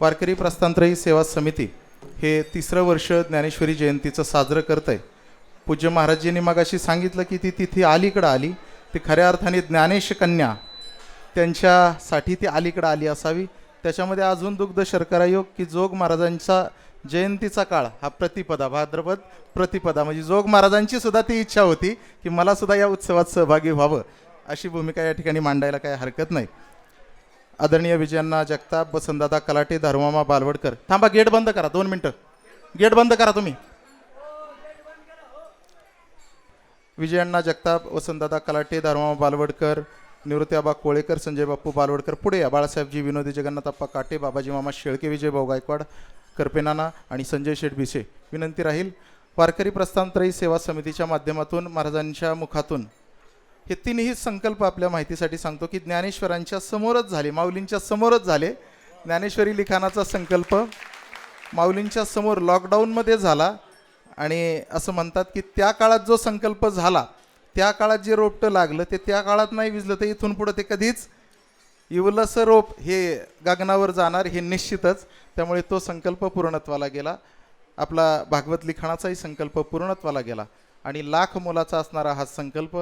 वारकरी प्रस्तांतरही सेवा समिती हे तिसरं वर्ष ज्ञानेश्वरी जयंतीचं साजरं करत आहे पूज्य महाराजांनी मगाशी सांगितलं की ती तिथे अलीकडं आली. ती खऱ्या अर्थाने ज्ञानेश कन्या त्यांच्यासाठी ती अलीकडं आली असावी. त्याच्यामध्ये अजून दुग्ध शर्करा योग की जोग महाराजांचा जयंतीचा काळ हा प्रतिपदा भाद्रपद प्रतिपदा. म्हणजे जोग महाराजांची सुद्धा ती इच्छा होती की मला सुद्धा या उत्सवात सहभागी व्हावं. अशी भूमिका या ठिकाणी मांडायला काही हरकत नाही. आदरणीय विजयांना जगताप वसंतदादा कलाटे धर्मामा बालवडकर. थांबा गेट बंद करा दोन मिनटं. गेट बंद करा तुम्ही. विजयांना जगताप वसंतदादा कलाटे धर्मामा बालवडकर निवृत्ती कोळेकर संजय बाप्पू बालवडकर पुढे या. बाळासाहेबजी विनोदी जगन्नाथप्पा काटे बाबाजी मामा शेळके विजय भाऊ गायकवाड करपेनाना आणि संजय शेठ भिसे. विनंती राहील वारकरी प्रस्थानत्रयी सेवा समितीच्या माध्यमातून महाराजांच्या मुखातून हे तिन्ही संकल्प आपल्या माहितीसाठी सांगतो की ज्ञानेश्वरांच्या समोरच झाले माऊलींच्या समोरच झाले. ज्ञानेश्वरी लिखाणाचा संकल्प माऊलींच्या समोर लॉकडाऊनमध्ये झाला आणि असं म्हणतात की त्या काळात जो संकल्प झाला त्या काळात जे रोपटं लागलं ते त्या काळात नाही विजलं तर इथून पुढं ते कधीच इवलसं रोप हे गगनावर जाणार हे निश्चितच. त्यामुळे तो संकल्प पूर्णत्वाला गेला. आपला भागवत लिखाणाचाही संकल्प पूर्णत्वाला गेला. आणि लाख मोलाचा असणारा हा संकल्प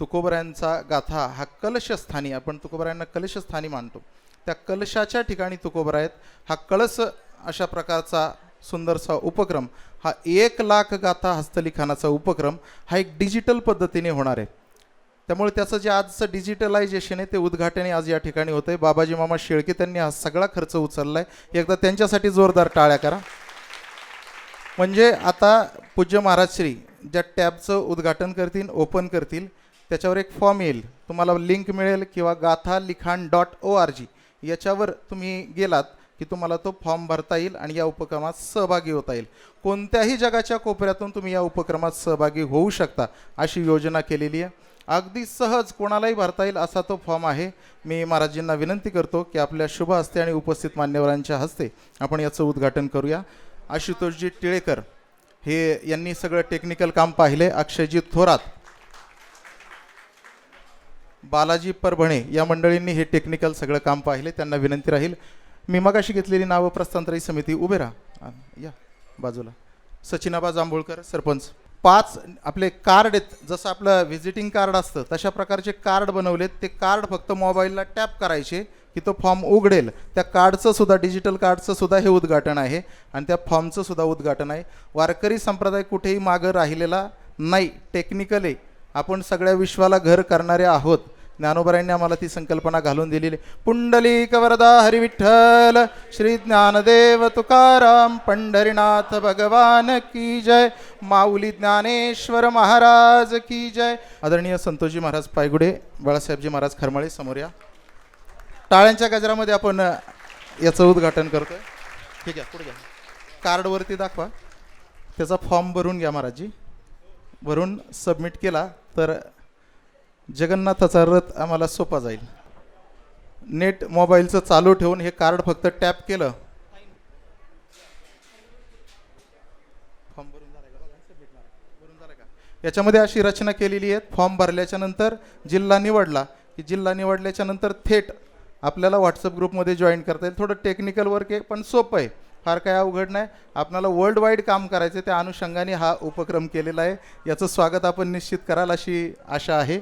तुकोबऱ्यांचा गाथा हा कलशस्थानी आपण तुकोबऱ्यांना कलशस्थानी मानतो. त्या कलशाच्या ठिकाणी तुकोबर आहेत. हा कळस अशा प्रकारचा सुंदरसा उपक्रम हा एक लाख गाथा हस्तलिखाणाचा उपक्रम हा एक डिजिटल पद्धतीने होणार आहे. त्यामुळे त्याचं जे आजचं डिजिटलायझेशन आहे ते उद्घाटन आज या ठिकाणी होतं आहे बाबाजी मामा शेळके त्यांनी हा सगळा खर्च उचलला आहे एकदा त्यांच्यासाठी जोरदार टाळ्या करा. म्हणजे आता पूज्य महाराज श्री ज्या टॅबचं उद्घाटन करतील ओपन करतील त्याच्यावर एक फॉर्म येईल. तुम्हाला लिंक मिळेल किंवा गाथा लिखाण डॉट ओ आर जी याच्यावर तुम्ही गेलात की तुम्हाला तो फॉर्म भरता येईल आणि या उपक्रमात सहभागी होता येईल. कोणत्याही जगाच्या कोपऱ्यातून तुम्ही या उपक्रमात सहभागी होऊ शकता अशी योजना केलेली आहे. अगदी सहज कोणालाही भरता येईल असा तो फॉर्म आहे. मी महाराजजींना विनंती करतो की आपल्या शुभ हस्ते आणि उपस्थित मान्यवरांच्या हस्ते आपण याचं उद्घाटन करूया. आशुतोषजी टिळेकर हे यांनी सगळं टेक्निकल काम पाहिले. अक्षयजी थोरात बालाजी परभणे या मंडळींनी हे टेक्निकल सगळं काम पाहिले. त्यांना विनंती राहील. मी मगाशी घेतलेली नावं प्रस्तांतरी समिती उभे राहा. या बाजूला. सचिनाबा जांभूळकर सरपंच. पाच आपले कार्ड आहेत. जसं आपलं व्हिजिटिंग कार्ड असतं तशा प्रकारचे कार्ड बनवलेत. ते कार्ड फक्त मोबाईलला टॅप करायचे की तो फॉर्म उघडेल. त्या कार्डचं सुद्धा डिजिटल कार्डचं सुद्धा हे उद्घाटन आहे. आणि त्या फॉर्मचं सुद्धा उद्घाटन आहे. वारकरी संप्रदाय कुठेही मागं राहिलेला नाही. टेक्निकली आपण सगळ्या विश्वाला घर करणारे आहोत. ज्ञानोबरायांनी आम्हाला ती संकल्पना घालून दिलेली. पुंडलिक वरदा हरिविठ्ठल श्री ज्ञानदेव तुकाराम पंढरीनाथ भगवान की जय माऊली ज्ञानेश्वर महाराज की जय. आदरणीय संतोषजी महाराज पायगुडे बाळासाहेबजी महाराज खरमाळे समोर या. टाळ्यांच्या गजरामध्ये आपण याचं उद्घाटन करतोय. ठीक आहे पुढे घ्या. कार्डवरती दाखवा. त्याचा फॉर्म भरून घ्या महाराजजी. भरून सबमिट केला. तर जगन्नाथाचा रथ आम्हाला सोपा जाईल. नेट मोबाईलचं चालू ठेवून हे कार्ड फक्त टॅप केलं. भरून का? याच्यामध्ये अशी रचना केलेली आहे फॉर्म भरल्याच्या नंतर जिल्हा निवडला. की जिल्हा निवडल्याच्या नंतर थेट आपल्याला व्हॉट्सअप ग्रुपमध्ये जॉईन करता येईल. थोडं टेक्निकल वर्क आहे पण सोपं आहे. फार काय अवघड नाही. आपल्याला वर्ल्ड वाईड काम करायचं आहे, त्या अनुषंगाने हा उपक्रम केलेला आहे. याचं स्वागत आपण निश्चित कराल अशी आशा आहे.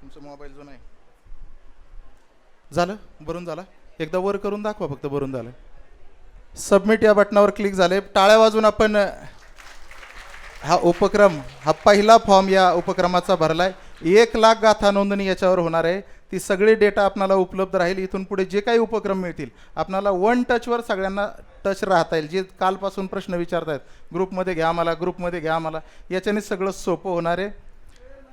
तुमचा मोबाईल जो नाही झालं? भरून झाला? एकदा वर करून दाखवा फक्त भरून झालं. सबमिट या बटनावर क्लिक झाले. टाळ्या वाजून आपण हा उपक्रम हा पहिला फॉर्म या उपक्रमाचा भरला आहे एक लाख गाथा नोंदणी याच्यावर होणार आहे. ती सगळी डेटा आपणाला उपलब्ध राहील. इथून पुढे जे काही उपक्रम मिळतील आपणाला वन टचवर सगळ्यांना टच राहता येईल. जे कालपासून प्रश्न विचारतायत ग्रुपमध्ये घ्या मला ग्रुपमध्ये घ्या मला याच्याने सगळं सोपं होणार आहे.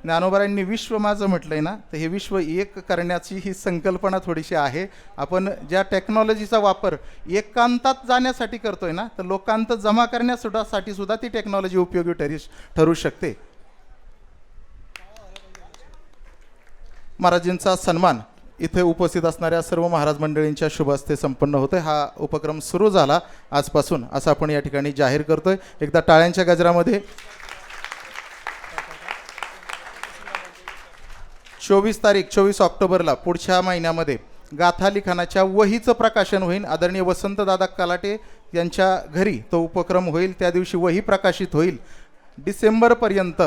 ज्ञानोबारांनी विश्व माझं म्हटलंय ना तर हे विश्व एक करण्याची ही संकल्पना थोडीशी आहे. आपण ज्या टेक्नॉलॉजीचा वापर एकांतात जाण्यासाठी करतोय ना तर लोकांत जमा करण्यासाठी साठी सुद्धा ती टेक्नॉलॉजी उपयोगी ठरी ठरू शकते. महाराजांचा सन्मान इथे उपस्थित असणाऱ्या सर्व महाराज मंडळींच्या शुभ हस्ते संपन्न होतोय. हा उपक्रम सुरू झाला आजपासून असं आपण या ठिकाणी जाहीर करतोय. एकदा टाळ्यांच्या गजरामध्ये चोवीस तारीख चोवीस ऑक्टोबरला पुढच्या महिन्यामध्ये गाथा लिखाणाच्या वहीचं प्रकाशन होईल. आदरणीय वसंतदादा कलाटे यांच्या घरी तो उपक्रम होईल. त्या दिवशी वही प्रकाशित होईल. डिसेंबरपर्यंत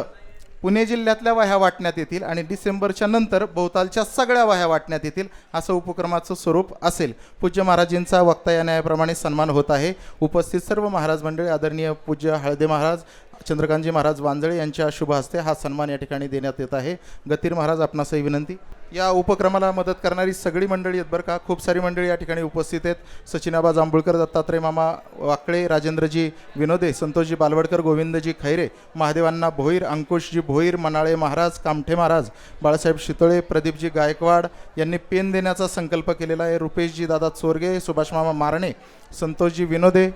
पुणे जिल्ह्यातल्या वह्या वाटण्यात येतील आणि डिसेंबरच्या नंतर भोवतालच्या सगळ्या वह्या वाटण्यात येतील असं उपक्रमाचं स्वरूप असेल. पूज्य महाराजींचा वक्ता या न्यायाप्रमाणे सन्मान होत आहे. उपस्थित सर्व महाराज मंडळी आदरणीय पूज्य हळदे महाराज चंद्रकांतजी महाराज वांजळे यांच्या शुभ हस्ते हा सन्मान या ठिकाणी देण्यात येत आहे. गतीर महाराज आपणासही विनंती. या उपक्रमाला मदत करणारी सगळी मंडळी आहेत बरं का. खूप सारी मंडळी या ठिकाणी उपस्थित आहेत. सचिनाबा जांभूळकर दत्तात्रय मामा वाकळे राजेंद्रजी विनोदे संतोषजी बालवडकर गोविंदजी खैरे महादेवांना भोईर अंकुशजी भोईर मनाळे महाराज कामठे महाराज बाळासाहेब शितोळे प्रदीपजी गायकवाड यांनी पेन देण्याचा संकल्प केलेला आहे. रुपेशजी दादा चोरगे सुभाष मामा मारणे संतोषजी विनोदे